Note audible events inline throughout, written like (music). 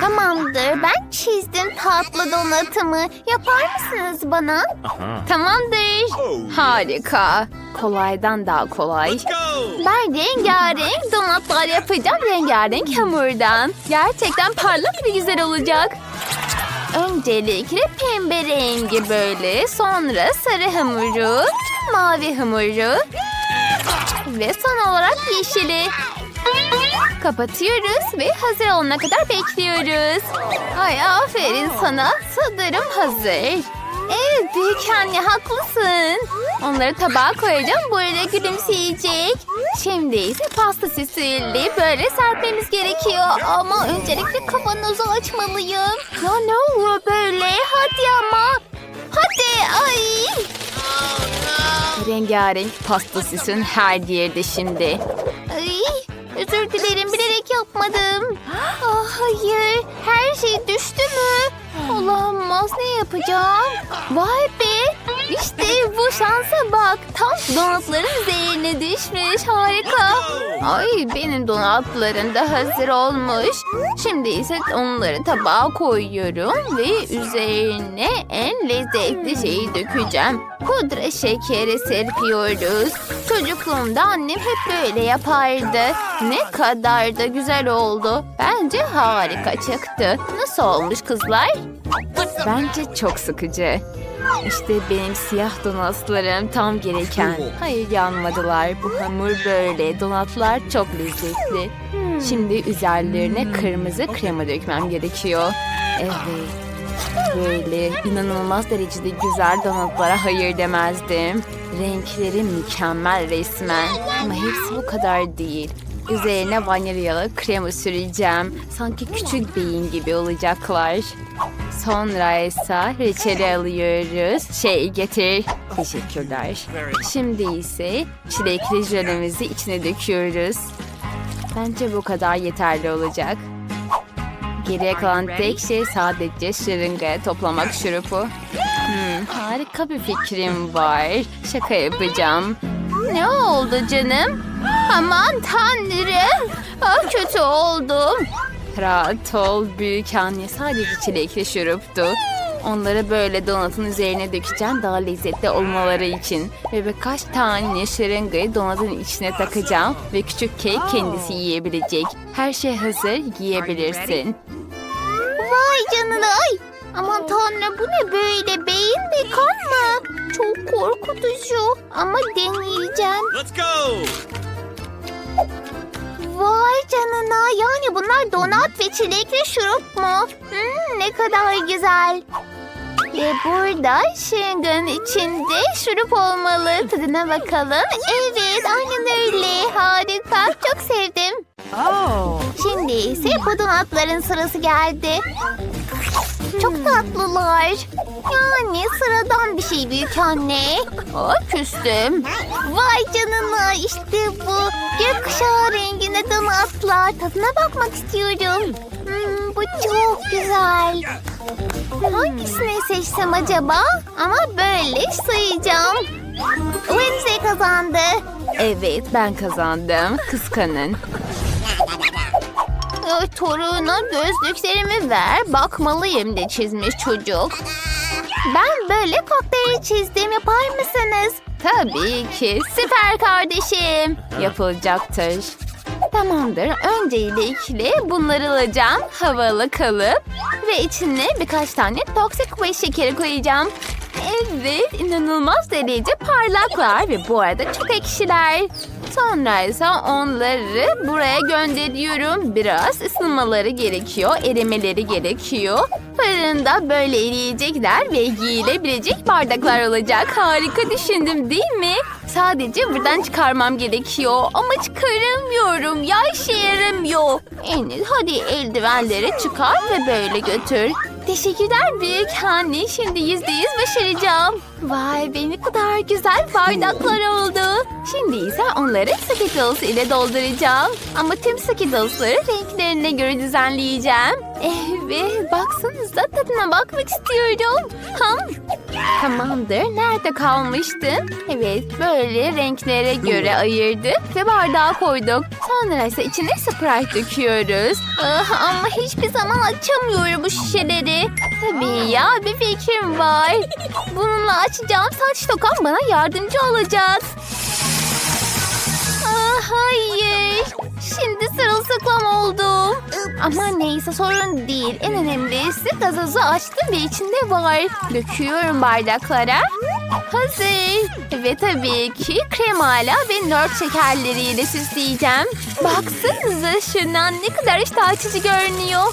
Tamamdır. Ben çizdim tatlı donatımı. Yapar mısınız bana? Tamamdır. Harika. Kolaydan daha kolay. Ben rengarenk donatlar yapacağım rengarenk hamurdan. Gerçekten parlak ve güzel olacak. Öncelikle pembe rengi böyle, sonra sarı hamuru, mavi hamuru ve son olarak yeşili. Kapatıyoruz ve hazır olana kadar bekliyoruz. Ay aferin sana. Sanırım hazır. Evet büyük anne haklısın. Onları tabağa koyacağım böyle gülümseyecek. Şimdi ise pasta süsüyle böyle serpmemiz gerekiyor. Ama öncelikle kavanozu açmalıyım. Ya ne oluyor böyle? Hadi ama. Hadi ay. Rengarenk pasta süsün her yerde şimdi. Ay, özür dilerim bilerek yapmadım. Ah, hayır her şey düştü mü? Olamaz ne yapacağım? Vay be işte bu şansa bak. Tam donatların üzerine düşmüş harika. Ay benim donatlarım da hazır olmuş. Şimdi ise onları tabağa koyuyorum ve üzerine en lezzetli şeyi dökeceğim. Pudra şekeri serpiyoruz. Çocukluğumda annem hep böyle yapardı. Ne kadar da güzel oldu. Bence harika çıktı. Nasıl olmuş kızlar? Bence çok sıkıcı. İşte benim siyah donatlarım tam gereken. Hayır yanmadılar. Bu hamur böyle. Donatlar çok lezzetli. Şimdi üzerlerine kırmızı krema dökmem gerekiyor. Evet. Böyle inanılmaz derecede güzel donatlara hayır demezdim. Renkleri mükemmel resmen. Ama hepsi bu kadar değil. Üzerine vanilyalı krema süreceğim. Sanki küçük beyin gibi olacaklar. Sonra ise reçeli alıyoruz. Şey getir. Teşekkürler. Şimdi ise çilekli jölemizi içine döküyoruz. Bence bu kadar yeterli olacak. Geriye kalan tek şey sadece şırıngaya toplamak şurupu. Hmm, harika bir fikrim var. Şaka yapacağım. Ne oldu canım? Aman tanrım. Ah kötü oldum. Rahat ol büyük anne. Sadece çilekli şuruptu. Onları böyle donatın üzerine dökeceğim daha lezzetli olmaları için. Ve birkaç tane şırıngayı donatın içine takacağım. Ve küçük kek kendisi yiyebilecek. Her şey hazır yiyebilirsin. Vay canına ay. Aman tanrım bu ne böyle beyin mi kan mı? Çok korkutucu ama deneyeceğim. Let's go! Vay canına yani bunlar donat ve çilekli şurup mu? Hmm, ne kadar güzel. Ve burada şırınganın içinde şurup olmalı. Tadına bakalım. Evet aynen öyle. Harika. Çok sevdim. Şimdi ise bu donatların sırası geldi. Çok tatlılar. Yani sıradan bir şey büyük anne. Aa, küstüm. Vay canına işte bu. Gökkuşağı renginde donatlar. Tadına bakmak istiyorum. Hmm, bu çok güzel. Hangisini seçsem acaba? Ama böyle sayacağım. Wednesday kazandı. Evet ben kazandım. Kıskanın. Toruna gözlüklerimi ver. Bakmalıyım de çizmiş çocuk. Ben böyle kokteyl çizdim. Yapar mısınız? Tabii ki. Süper kardeşim. Yapılacaktır. Tamamdır. Öncelikle bunları alacağım. Havalı kalıp. Ve içine birkaç tane toksik ve şekeri koyacağım. Evet, inanılmaz derece parlaklar ve bu arada çok ekşiler. Sonra ise onları buraya gönderiyorum. Biraz ısınmaları gerekiyor, erimeleri gerekiyor. Fırında böyle eriyecekler ve yiyilebilecek bardaklar olacak. Harika düşündüm değil mi? Sadece buradan çıkarmam gerekiyor ama çıkaramıyorum. Ya işe yaramıyor. Enes hadi eldivenleri çıkar ve böyle götür. Teşekkürler büyük anne. Şimdi yüzde yüz başaracağım. Vay be ne kadar güzel bardaklar oldu. Şimdi ise onları Skittles ile dolduracağım. Ama tüm Skittles'ları renklerine göre düzenleyeceğim. Evet baksanıza tadına bakmak istiyorum. Ham. Tamamdır. Nerede kalmıştın? Evet böyle renklere göre ayırdık ve bardağa koyduk. Sonra ise içine Sprite döküyoruz. Ah, ama hiçbir zaman açamıyorum bu şişeleri. Tabii ya bir fikrim var. Bununla açacağım saç tokam bana yardımcı olacak. Hayır. Şimdi sırılsıklam oldum. Ama neyse sorun değil. En önemlisi gazozu açtım ve içinde var. Döküyorum bardaklara. Hazır. Ve tabii ki kremayla ve nört şekerleriyle süsleyeceğim. Baksanıza şundan ne kadar iştah açıcı görünüyor.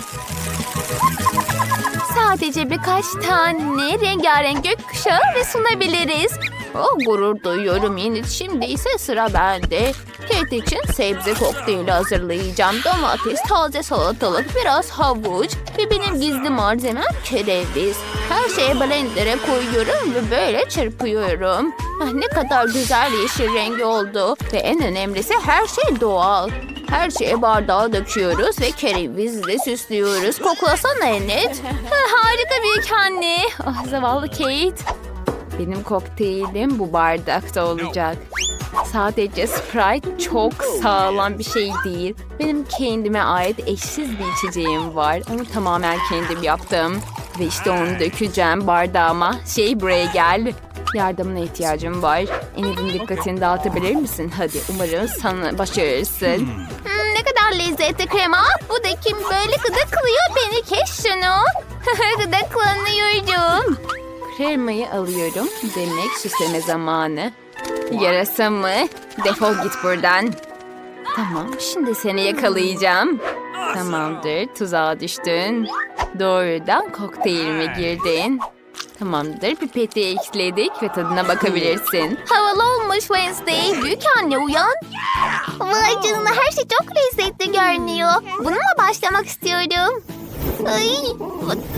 Sadece birkaç tane rengarenk gökkuşağı ve sunabiliriz. Oh, gurur duyuyorum Yenit. Şimdi ise sıra bende. Kate için sebze kokteyli hazırlayacağım. Domates, taze salatalık, biraz havuç ve benim gizli malzemem kereviz. Her şeyi blender'e koyuyorum ve böyle çırpıyorum. Ah, ne kadar güzel yeşil rengi oldu. Ve en önemlisi her şey doğal. Her şeyi bardağa döküyoruz ve kerevizle süslüyoruz. Koklasana Enet. (laughs) Ha, Harika büyük anne. Ah zavallı Kate. Benim kokteylim bu bardakta olacak. Sadece Sprite çok sağlam bir şey değil. Benim kendime ait eşsiz bir içeceğim var. Onu tamamen kendim yaptım. Ve işte onu dökeceğim bardağıma. Şey buraya gel. Yardımına ihtiyacım var. Enid'in dikkatini dağıtabilir misin? Hadi umarım sana başarırsın. Hmm, ne kadar lezzetli krema. Bu da kim böyle gıdıklıyor beni kes (laughs) şunu. Gıdıklanıyorum. Kremayı alıyorum. Demek süsleme zamanı. Yarasa mı? Defol git buradan. Tamam, şimdi seni yakalayacağım. Tamamdır, tuzağa düştün. Doğrudan kokteylime girdin. Tamamdır, pipeti ekledik ve tadına bakabilirsin. Havalı olmuş Wednesday. Büyük anne uyan. Vay canına her şey çok lezzetli görünüyor. Bununla başlamak istiyorum. Ay,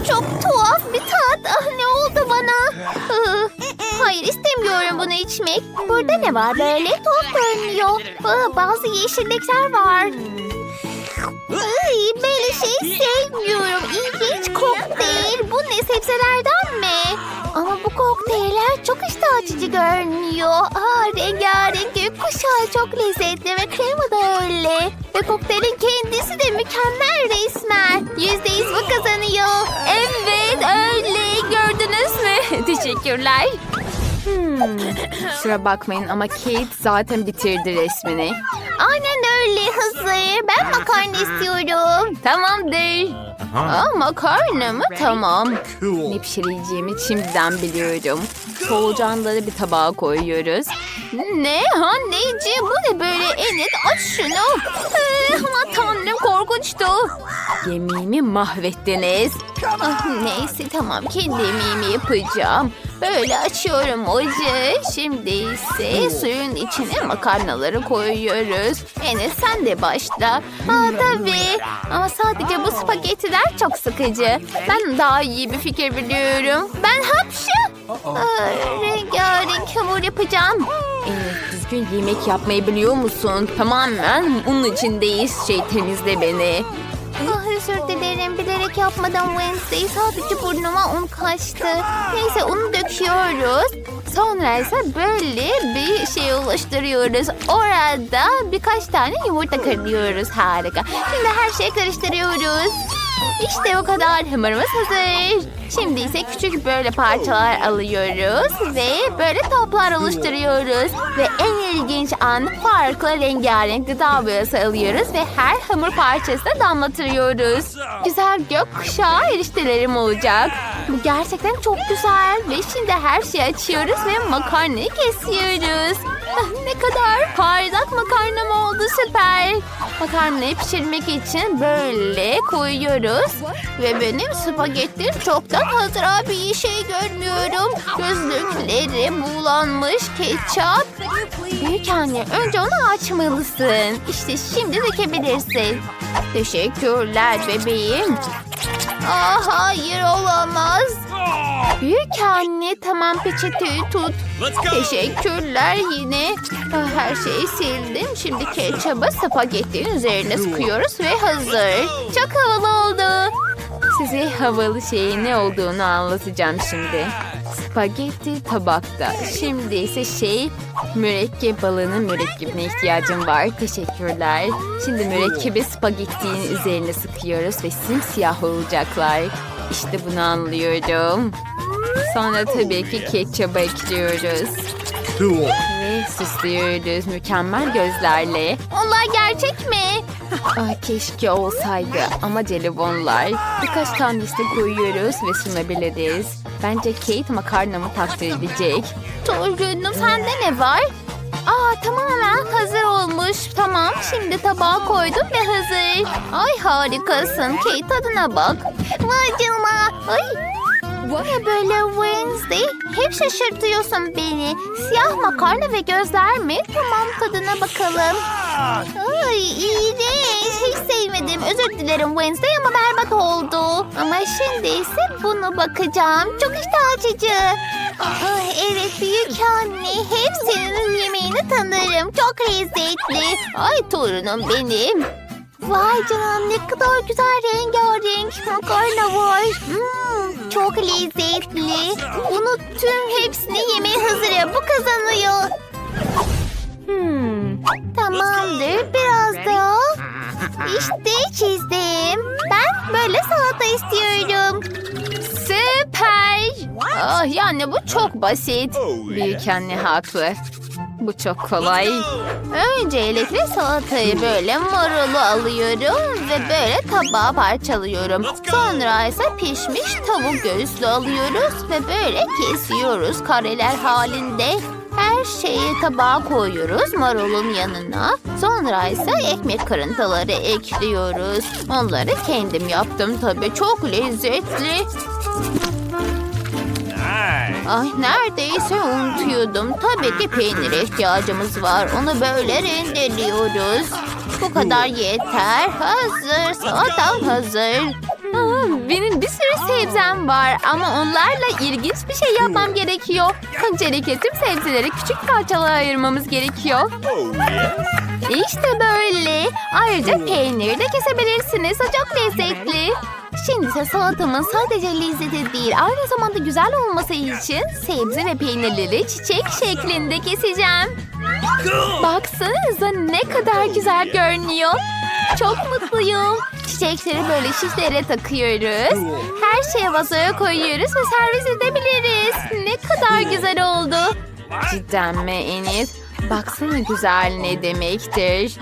çok tuhaf bir tat. Ah, ne oldu bana? Hayır istemiyorum bunu içmek. Burada ne var böyle? Tuhaf görünüyor. Bazı yeşillikler var. Ay, böyle şey sevmiyorum. İlginç kokteyl. Bu ne sebzelerden mi? Ama bu kokteyller çok iştah açıcı görünüyor. Aa, rengarenk gökkuşağı çok lezzetli ve krema da öyle. Ve kokteylin kendisi de mükemmel resmen. Yüzde yüz bu kazanıyor. Evet öyle gördünüz mü? (laughs) Teşekkürler. Hmm, kusura bakmayın ama Kate zaten bitirdi resmini. Aynen öyle hazır. Ben makarna istiyorum. Tamamdır. Aa, makarna mı? Tamam. Ne pişireceğimi şimdiden biliyorum. Solucanları bir tabağa koyuyoruz. Ne? Anneciğim bu ne böyle? Enet aç şunu. Ee, ama tanrım korkunçtu. Yemeğimi mahvettiniz. Ah, neyse tamam kendi yemeğimi yapacağım. Böyle açıyorum ocağı. Şimdi ise suyun içine makarnaları koyuyoruz. Enes sen de başla. Aa tabii. Ama sadece bu spagettiler çok sıkıcı. Ben daha iyi bir fikir biliyorum. Ben hapşı. Aa, rengarenk hamur yapacağım. Evet, düzgün yemek yapmayı biliyor musun? Tamamen bunun içindeyiz. Şey temizle beni. Ah özür dilerim bilerek yapmadan Wednesday sadece burnuma un kaçtı. Neyse unu döküyoruz. Sonra ise böyle bir şey oluşturuyoruz. Orada birkaç tane yumurta kırıyoruz. Harika. Şimdi her şeyi karıştırıyoruz. İşte o kadar hamurumuz hazır. Şimdi ise küçük böyle parçalar alıyoruz ve böyle toplar oluşturuyoruz. Ve en ilginç an farklı rengarenk gıda boyası alıyoruz ve her hamur parçasına damlatıyoruz. Güzel gökkuşağı eriştelerim olacak. Bu gerçekten çok güzel ve şimdi her şeyi açıyoruz ve makarnayı kesiyoruz. Ah, ne kadar parlak makarnam oldu süper. Makarnayı pişirmek için böyle koyuyoruz. Ve benim spagettim çoktan hazır abi iyi şey görmüyorum. Gözlükleri bulanmış ketçap. Büyük anne önce onu açmalısın. İşte şimdi dökebilirsin. Teşekkürler bebeğim. Aa, hayır olamaz. Büyük anne tamam peçeteyi tut. Teşekkürler yine. Ah, Her şeyi sildim. Şimdi ketçabı spagettiğin üzerine sıkıyoruz ve hazır. Çok havalı oldu. Size havalı şeyin ne olduğunu anlatacağım şimdi. Spagetti tabakta. Şimdi ise şey mürekkep balığının mürekkebine ihtiyacım var. Teşekkürler. Şimdi mürekkebi spagettinin üzerine sıkıyoruz ve simsiyah olacaklar. İşte bunu anlıyorum. Sonra tabii ki ketçaba ekliyoruz. Ve süslüyoruz mükemmel gözlerle. Onlar gerçek mi? Ah, keşke olsaydı ama jelibonlar. Birkaç tanesi de koyuyoruz ve sunabiliriz. Bence Kate makarnamı takdir edecek. Torunum sende ne var? Aa tamamen hazır olmuş. Tamam şimdi tabağa koydum ve hazır. Ay harikasın. Kate tadına bak. Vay canına. Ay ne böyle Wednesday? Hep şaşırtıyorsun beni. Siyah makarna ve gözler mi? Tamam tadına bakalım. Ay iğrenç. Hiç sevmedim. Özür dilerim Wednesday ama berbat oldu. Ama şimdi ise bunu bakacağım. Çok iştah açıcı. Ay, evet büyük anne. Hep senin yemeğini tanırım. Çok lezzetli. Ay torunum benim. Vay canına ne kadar güzel rengarenk makarna var. Hmm, çok lezzetli. Bunu tüm hepsini yemeye hazırım. Bu kazanıyor. Hmm, tamamdır. Biraz daha. İşte çizdim. Ben böyle salata istiyorum. Süper. Ah yani bu çok basit. Büyük anne haklı. Bu çok kolay. Öncelikle salatayı böyle marulu alıyorum ve böyle tabağa parçalıyorum. Sonra ise pişmiş tavuk göğüslü alıyoruz ve böyle kesiyoruz kareler halinde. Her şeyi tabağa koyuyoruz marulun yanına. Sonra ise ekmek kırıntıları ekliyoruz. Onları kendim yaptım tabii. Çok lezzetli. Ay neredeyse unutuyordum. Tabii ki peynire ihtiyacımız var. Onu böyle rendeliyoruz. Bu kadar yeter. Hazır. Salatam hazır. Benim bir sürü sebzem var ama onlarla ilginç bir şey yapmam gerekiyor. Öncelikle tüm sebzeleri küçük parçalara ayırmamız gerekiyor. İşte böyle. Ayrıca peyniri de kesebilirsiniz. O çok lezzetli. Şimdi ise salatamın sadece lezzeti değil, aynı zamanda güzel olması için sebze ve peynirleri çiçek şeklinde keseceğim. Baksanıza ne kadar güzel görünüyor. Çok mutluyum. Çiçekleri böyle şişlere takıyoruz. Her şeyi vazoya koyuyoruz ve servis edebiliriz. Ne kadar güzel oldu. Cidden mi Enis? Baksana güzel ne demektir.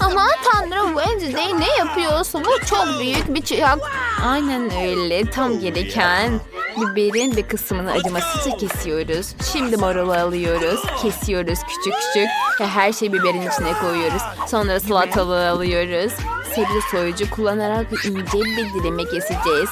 Aman tanrım Wednesday ne yapıyorsun? Bu çok büyük bir çıyak. Aynen öyle tam gereken. Biberin bir kısmını acımasızca kesiyoruz. Şimdi marulu alıyoruz. Kesiyoruz küçük küçük. Ve her şeyi biberin içine koyuyoruz. Sonra salatalığı alıyoruz. Sebze soyucu kullanarak ince bir dilime keseceğiz.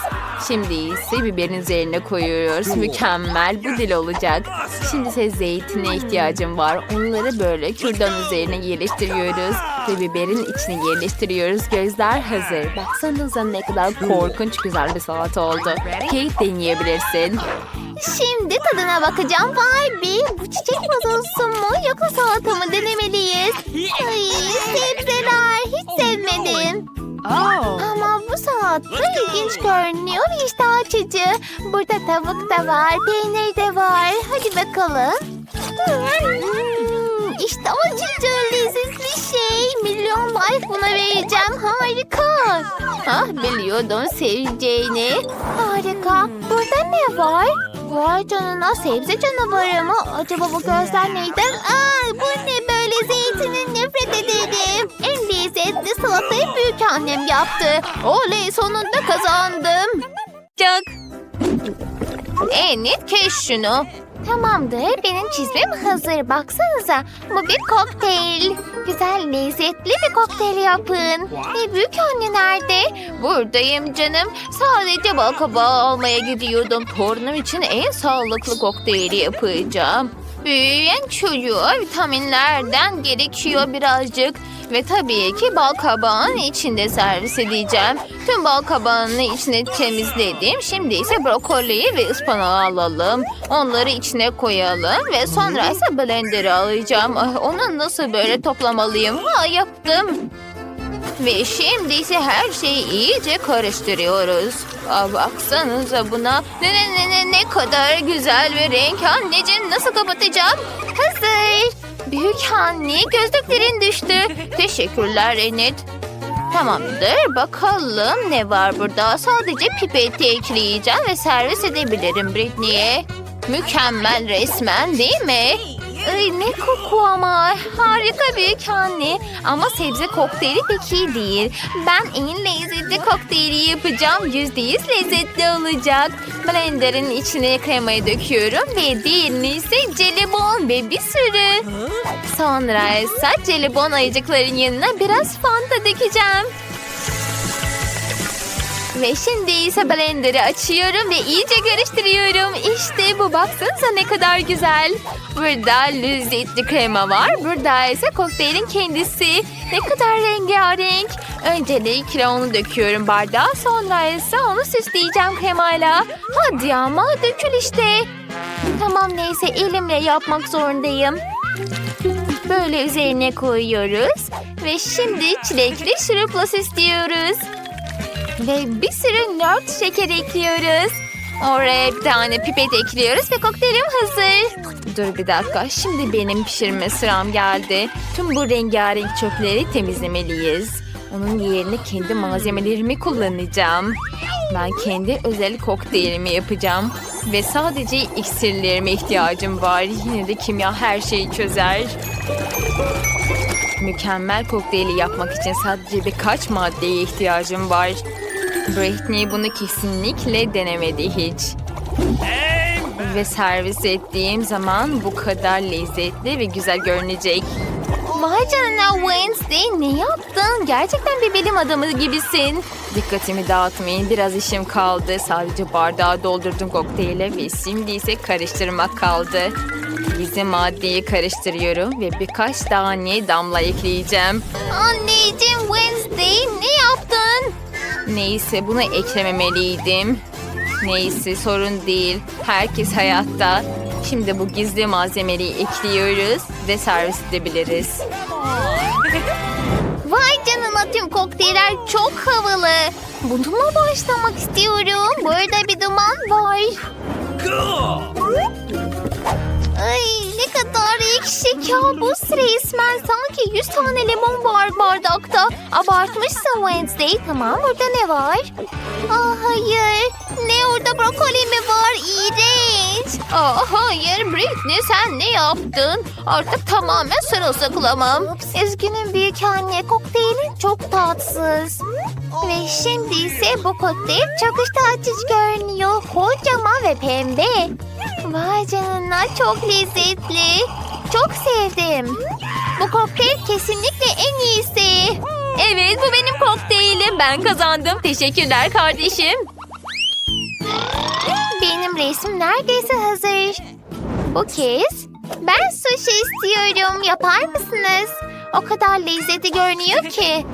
Şimdi ise biberin üzerine koyuyoruz. Mükemmel bu dil olacak. Şimdi ise zeytine ihtiyacım var. Onları böyle kürdan üzerine yerleştiriyoruz. Ve biberin içine yerleştiriyoruz. Gözler hazır. Baksanıza ne kadar korkunç güzel bir salata oldu. Kate deneyebilirsin. Şimdi tadına bakacağım. Vay be bu çiçek vazosu mu yoksa salata mı denemeliyiz. Ay sebzeler hiç sevmedim. Ama bu salata ilginç görünüyor ve iştah açıcı. Burada tavuk da var, peynir de var. Hadi bakalım. Hmm, iştah açıcı, lezzetli şey. Milyon like buna vereceğim. Harika. Ah biliyordum seveceğini. Harika. Burada ne var? Vay canına sebze canavarı mı? Acaba bu gözler neyden? Aa, bu ne böyle zeytinin nefret ederim. En lezzetli salatayı büyük annem yaptı. Oley sonunda kazandım. Çok. Enit kes şunu. Tamamdır. Benim çizmem hazır. Baksanıza. Bu bir kokteyl. Güzel, lezzetli bir kokteyl yapın. E, büyük anne nerede? Buradayım canım. Sadece bal kabağı almaya gidiyordum. Torunum için en sağlıklı kokteyli yapacağım. Büyüyen çocuğa vitaminlerden gerekiyor birazcık. Ve tabii ki bal kabağının içinde servis edeceğim. Tüm bal kabağının içine temizledim. Şimdi ise brokoliyi ve ıspanağı alalım. Onları içine koyalım ve sonra ise blender'ı alacağım. Ah, Onu nasıl böyle toplamalıyım? Ha yaptım. Ve şimdi ise her şeyi iyice karıştırıyoruz. Aa, baksanıza buna. Ne, ne, ne, ne, ne kadar güzel bir renk. Anneciğim nasıl kapatacağım? Hazır. Büyük anne gözlüklerin düştü. Teşekkürler Enet. Tamamdır. Bakalım ne var burada. Sadece pipeti ekleyeceğim ve servis edebilirim Britney'e. Mükemmel resmen değil mi? Ay ne koku ama. Harika büyük anne. Ama sebze kokteyli pek iyi değil. Ben en lezzetli kokteyli yapacağım. Yüzde yüz lezzetli olacak. Blenderın içine kremayı döküyorum ve diğerini ise jelibon ve bir sürü. Sonra ise jelibon ayıcıkların yanına biraz fanta dökeceğim. Ve şimdi ise blenderı açıyorum ve iyice karıştırıyorum. İşte bu baksanıza ne kadar güzel. Burada lezzetli krema var. Burada ise kokteylin kendisi. Ne kadar rengarenk. Öncelikle onu döküyorum bardağa. Sonra ise onu süsleyeceğim kremayla. Hadi ama dökül işte. Tamam neyse elimle yapmak zorundayım. Böyle üzerine koyuyoruz. Ve şimdi çilekli şurupla süslüyoruz. Ve bir sürü nört şeker ekliyoruz. Oraya bir tane pipet ekliyoruz ve kokteylim hazır. Dur bir dakika. Şimdi benim pişirme sıram geldi. Tüm bu rengarenk çöpleri temizlemeliyiz. Onun yerine kendi malzemelerimi kullanacağım. Ben kendi özel kokteylimi yapacağım. Ve sadece iksirlerime ihtiyacım var. Yine de kimya her şeyi çözer. Mükemmel kokteyli yapmak için sadece birkaç maddeye ihtiyacım var. Britney bunu kesinlikle denemedi hiç. Ve servis ettiğim zaman bu kadar lezzetli ve güzel görünecek. Vay canına Wednesday ne yaptın? Gerçekten bir bilim adamı gibisin. Dikkatimi dağıtmayın biraz işim kaldı. Sadece bardağı doldurdum kokteyle ve şimdi ise karıştırmak kaldı. Gizli maddeyi karıştırıyorum ve birkaç tane damla ekleyeceğim. Anneciğim Wednesday ne yaptın? Neyse bunu eklememeliydim. Neyse sorun değil. Herkes hayatta. Şimdi bu gizli malzemeyi ekliyoruz ve servis edebiliriz. (laughs) Vay canına tüm kokteyller çok havalı. Bununla başlamak istiyorum. Burada bir duman var. Ay ne kadar ekşi kabus resmen. Sanki 100 tane limon var bardakta. Abartmışsın Wednesday. Tamam burada ne var? Aa, hayır. Ne orada brokoli mi var? İğrenç. Aa, hayır Britney sen ne yaptın? Artık tamamen sırılsıklamam. Üzgünüm büyük anne. Kokteylin çok tatsız. Ve şimdi ise bu kokteyl çok iştah açıcı görünüyor. Kocaman ve pembe. Vay canına çok lezzetli. Çok sevdim. Bu kokteyl kesinlikle en iyisi. Evet bu benim kokteylim. Ben kazandım. Teşekkürler kardeşim. Benim resim neredeyse hazır. Bu kez ben sushi istiyorum. Yapar mısınız? O kadar lezzetli görünüyor ki.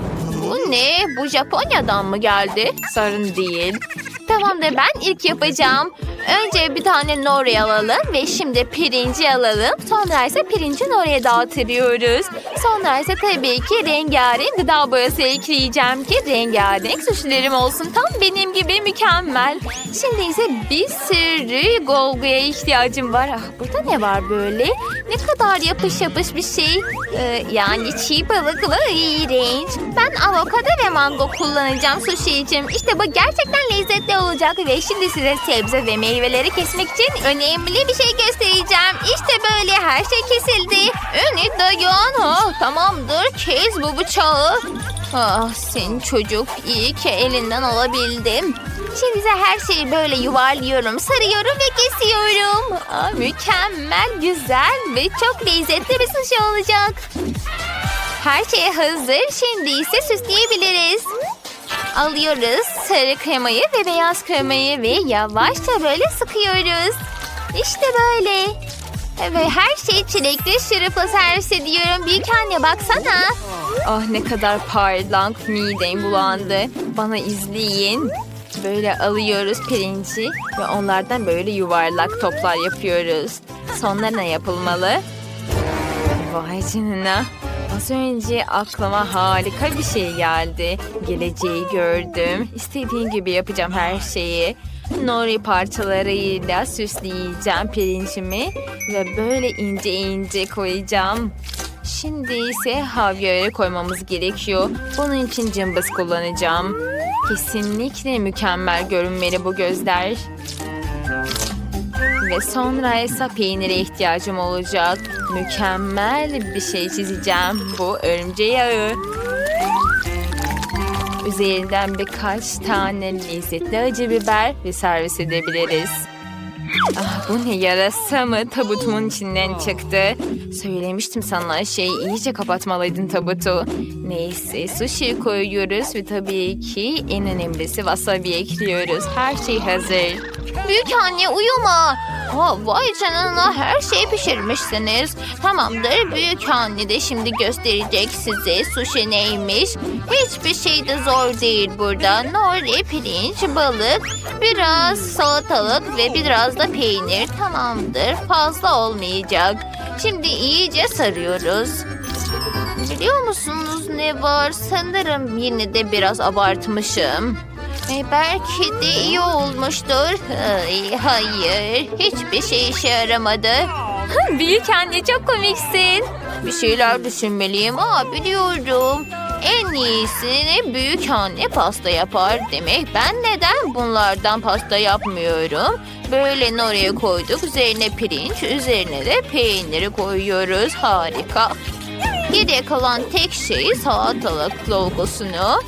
Bu ne? Bu Japonya'dan mı geldi? Sorun değil. Tamamdır ben ilk yapacağım. Önce bir tane nori alalım ve şimdi pirinci alalım. Sonra ise pirinci noriye dağıtıyoruz. Sonra ise tabii ki rengarenk gıda boyası ekleyeceğim ki rengarenk suşilerim olsun. Tam benim gibi mükemmel. Şimdi ise bir sürü golguya ihtiyacım var. Ah, burada ne var böyle? Ne kadar yapış yapış bir şey. Ee, yani çiğ balıklı iğrenç. Ben avokado ve mango kullanacağım sushi için. İşte bu gerçekten lezzetli olacak ve şimdi size sebze ve meyveleri kesmek için önemli bir şey göstereceğim. İşte böyle her şey kesildi. Önü dayan. Oh, tamamdır kes bu bıçağı. Ah senin çocuk iyi ki elinden alabildim. Şimdi ise her şeyi böyle yuvarlıyorum, sarıyorum ve kesiyorum. Aa, mükemmel, güzel ve çok lezzetli bir sushi olacak. Her şey hazır. Şimdi ise süsleyebiliriz. Alıyoruz sarı kremayı ve beyaz kremayı ve yavaşça böyle sıkıyoruz. İşte böyle. Ve her şey çilekli şırıpla servis ediyorum. Büyük anne baksana. Ah ne kadar parlak midem bulandı. Bana izleyin. Böyle alıyoruz pirinci ve onlardan böyle yuvarlak toplar yapıyoruz. Sonra ne yapılmalı? Vay canına. Az önce aklıma harika bir şey geldi. Geleceği gördüm. İstediğim gibi yapacağım her şeyi. Nori parçalarıyla süsleyeceğim pirincimi ve böyle ince ince koyacağım. Şimdi ise havyarı koymamız gerekiyor. Bunun için cımbız kullanacağım. Kesinlikle mükemmel görünmeli bu gözler. Ve sonra ise peynire ihtiyacım olacak. Mükemmel bir şey çizeceğim. Bu örümce yağı. Üzerinden birkaç tane lezzetli acı biber ve servis edebiliriz. Ah, bu ne yarasa mı? Tabutumun içinden çıktı. Söylemiştim sana şey iyice kapatmalıydın tabutu. Neyse sushi koyuyoruz ve tabii ki en önemlisi wasabi ekliyoruz. Her şey hazır. Büyük anne uyuma. Ha, vay canına her şeyi pişirmişsiniz. Tamamdır büyük anne de şimdi gösterecek size sushi neymiş. Hiçbir şey de zor değil burada. Nori, pirinç, balık, biraz salatalık ve biraz da peynir. Tamamdır fazla olmayacak. Şimdi iyice sarıyoruz. Biliyor musunuz ne var? Sanırım yine de biraz abartmışım. E, belki de iyi olmuştur. Ay, hayır, hiçbir şey işe yaramadı. Büyük anne çok komiksin. Bir şeyler düşünmeliyim. Aa biliyorum. En iyisini büyük anne pasta yapar demek. Ben neden bunlardan pasta yapmıyorum? Böyle oraya koyduk. Üzerine pirinç, üzerine de peyniri koyuyoruz. Harika. Geriye kalan tek şey salatalık logosunu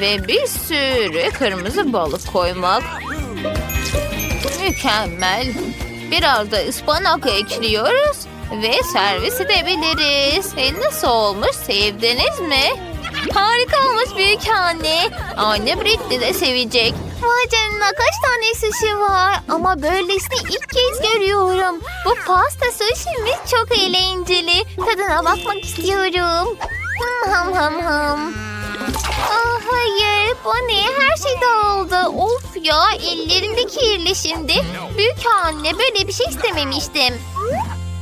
ve bir sürü kırmızı balık koymak. Mükemmel. Biraz da ıspanak ekliyoruz ve servis edebiliriz. E, nasıl olmuş? Sevdiniz mi? Harika olmuş büyük anne. Anne Britney de sevecek. Vay canına kaç tane sushi var. Ama böylesini ilk kez görüyorum. Bu pasta sushi'miz çok eğlenceli. Tadına bakmak istiyorum. Hım ham ham ham. Aa, hayır bu ne her şey dağıldı. Of ya ellerim de kirli şimdi. Büyük anne böyle bir şey istememiştim.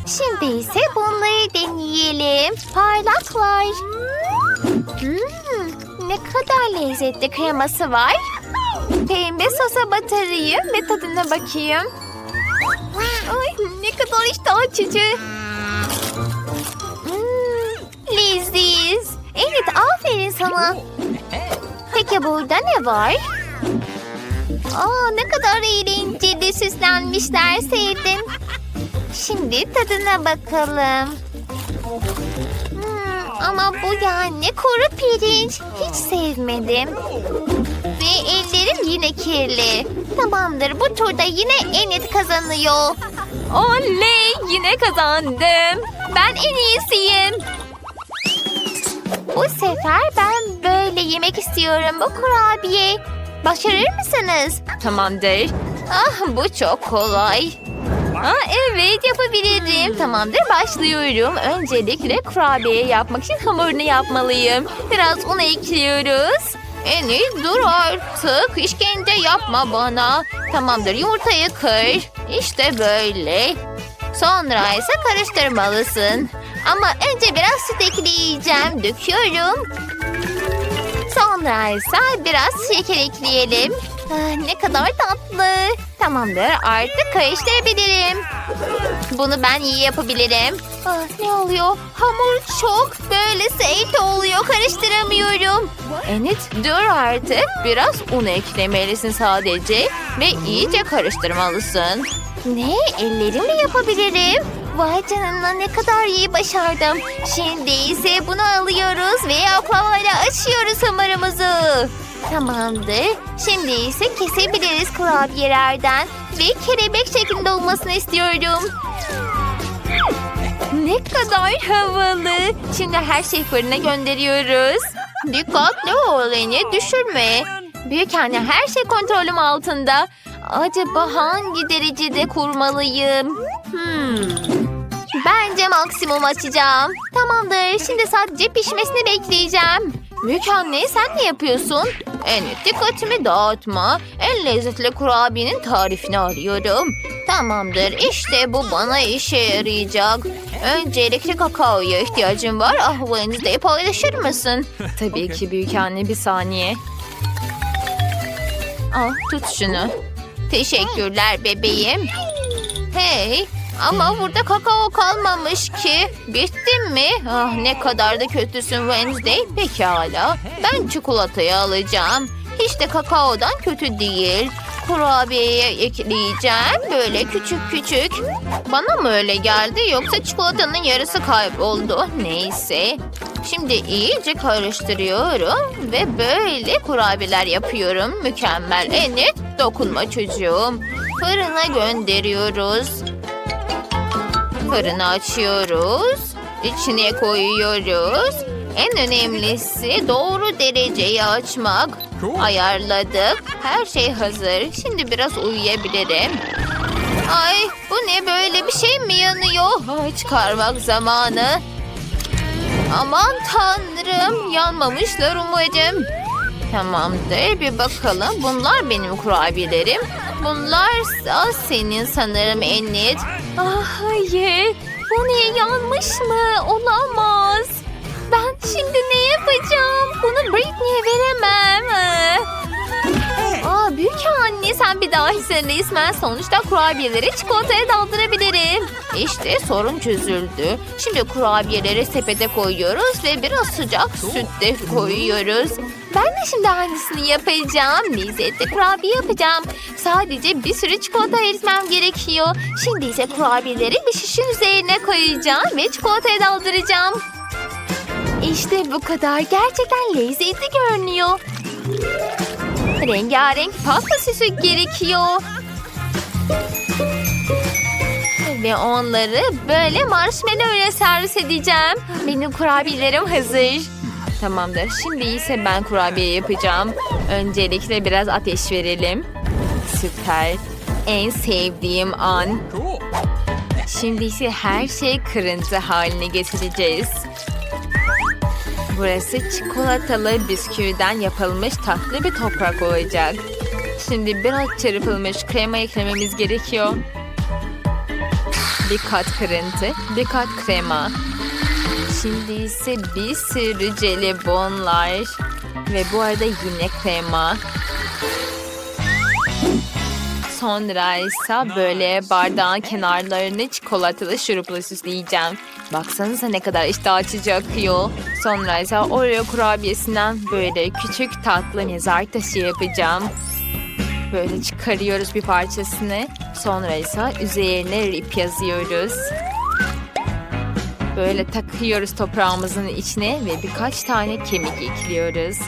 Şimdi ise bunları deneyelim. Parlaklar. Hmm, ne kadar lezzetli kreması var. Pembe sosa batırayım ve tadına bakayım. Ay, ne kadar iştah açıcı. Hmm, leziz. Evet aferin sana. Peki burada ne var? Aa, ne kadar eğlenceli süslenmişler sevdim. Şimdi tadına bakalım. Hmm, ama bu yani kuru pirinç. Hiç sevmedim. Ve ellerim yine kirli. Tamamdır bu turda yine Enid kazanıyor. Oley yine kazandım. Ben en iyisiyim. Bu sefer ben böyle yemek istiyorum bu kurabiye. Başarır mısınız? Tamamdır. Ah bu çok kolay. Aa, evet yapabilirim. Tamamdır başlıyorum. Öncelikle kurabiye yapmak için hamurunu yapmalıyım. Biraz un ekliyoruz. En iyi dur artık. İşkence yapma bana. Tamamdır yumurtayı kır. İşte böyle. Sonra ise karıştırmalısın. Ama önce biraz süt ekleyeceğim. Döküyorum. Sonra ise biraz şeker ekleyelim. Ah, ne kadar tatlı. Tamamdır artık karıştırabilirim. Bunu ben iyi yapabilirim. Ah, ne oluyor? Hamur çok böyle sert oluyor. Karıştıramıyorum. Enit dur artık. Biraz un eklemelisin sadece. Ve iyice karıştırmalısın. Ne? Ellerimle yapabilirim. Vay canına ne kadar iyi başardım. Şimdi ise bunu alıyoruz ve oklavayla açıyoruz hamurumuzu. Tamamdır. Şimdi ise kesebiliriz kurabiyelerden. Ve kelebek şeklinde olmasını istiyorum. Ne kadar havalı. Şimdi her şeyi fırına gönderiyoruz. Dikkatli ol Eni düşürme. Büyük anne her şey kontrolüm altında. Acaba hangi derecede kurmalıyım? Bence maksimum açacağım. Tamamdır. Şimdi sadece pişmesini bekleyeceğim. Büyük anne sen ne yapıyorsun? En dikkatimi dağıtma. En lezzetli kurabiyenin tarifini arıyorum. Tamamdır. İşte bu bana işe yarayacak. Öncelikle kakaoya ihtiyacım var. Ah Wednesday paylaşır mısın? (laughs) Tabii ki büyük anne bir saniye. Al tut şunu. Teşekkürler bebeğim. Hey ama burada kakao kalmamış ki. Bittin mi? Ah ne kadar da kötüsün Wednesday. Pekala. Ben çikolatayı alacağım. Hiç de kakaodan kötü değil. Kurabiyeye ekleyeceğim. Böyle küçük küçük. Bana mı öyle geldi yoksa çikolatanın yarısı kayboldu? Neyse. Şimdi iyice karıştırıyorum ve böyle kurabiyeler yapıyorum. Mükemmel. Enet dokunma çocuğum. Fırına gönderiyoruz. Fırını açıyoruz. İçine koyuyoruz. En önemlisi doğru dereceyi açmak. Ayarladık. Her şey hazır. Şimdi biraz uyuyabilirim. Ay bu ne böyle bir şey mi yanıyor? Ay çıkarmak zamanı. Aman tanrım yanmamışlar umarım. Tamamdır bir bakalım. Bunlar benim kurabiyelerim. Bunlarsa senin sanırım Enid. Ah hayır. Bu ne yanmış mı? Olamaz. Ben şimdi ne yapacağım? Bunu Britney'e veremem. Büyük anne sen bir dahisin resmen. Sonuçta kurabiyeleri çikolataya daldırabilirim. İşte sorun çözüldü. Şimdi kurabiyeleri sepete koyuyoruz ve biraz sıcak süt de koyuyoruz. Ben de şimdi aynısını yapacağım. Lezzetli kurabiye yapacağım. Sadece bir sürü çikolata eritmem gerekiyor. Şimdi ise kurabiyeleri bir şişin üzerine koyacağım ve çikolataya daldıracağım. İşte bu kadar. Gerçekten lezzetli görünüyor. Rengarenk pasta süsü gerekiyor. Ve onları böyle marshmallow ile servis edeceğim. Benim kurabiyelerim hazır. Tamamdır. Şimdi ise ben kurabiye yapacağım. Öncelikle biraz ateş verelim. Süper. En sevdiğim an. Şimdi ise her şey kırıntı haline getireceğiz. Burası çikolatalı bisküviden yapılmış tatlı bir toprak olacak. Şimdi biraz çırpılmış krema eklememiz gerekiyor. Bir kat kırıntı, bir kat krema. Şimdi ise bir sürü jelibonlar. Ve bu arada yine krema. Sonra ise böyle bardağın kenarlarını çikolatalı şurupla süsleyeceğim. Baksanıza ne kadar iştah açıcı akıyor. Sonra ise Oreo kurabiyesinden böyle küçük tatlı mezar taşı yapacağım. Böyle çıkarıyoruz bir parçasını. Sonra ise üzerine rip yazıyoruz. Böyle takıyoruz toprağımızın içine ve birkaç tane kemik ekliyoruz.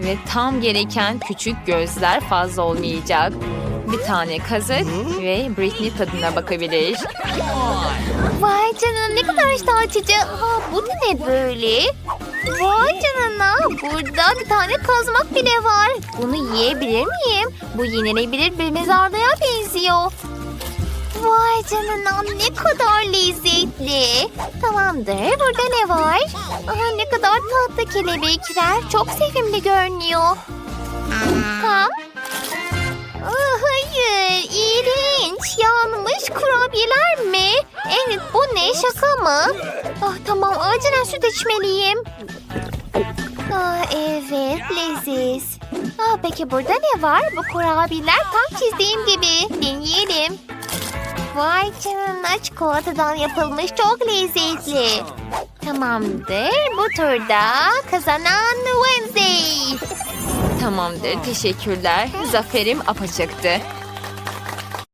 Ve tam gereken küçük gözler fazla olmayacak. Bir tane kazık ve Britney tadına bakabilir. Vay canına ne kadar iştah açıcı. Aa, bu da ne böyle? Vay canına burada bir tane kazmak bile var. Bunu yiyebilir miyim? Bu yenilebilir bir mezarlığa benziyor. Vay canına ne kadar lezzetli. Tamamdır burada ne var? Aha, ne kadar tatlı kelebekler. Çok sevimli görünüyor. Ha? Hayır iğrenç. Yanmış kurabiyeler mi? Evet bu ne şaka mı? Ah, tamam acilen süt içmeliyim. Aa, evet leziz. Aa, peki burada ne var? Bu kurabiyeler tam çizdiğim gibi. Deneyelim. Vay canına çikolatadan yapılmış çok lezzetli. Tamamdır. Bu turda kazanan Wednesday. Tamamdır. Teşekkürler. Zaferim apaçıktı.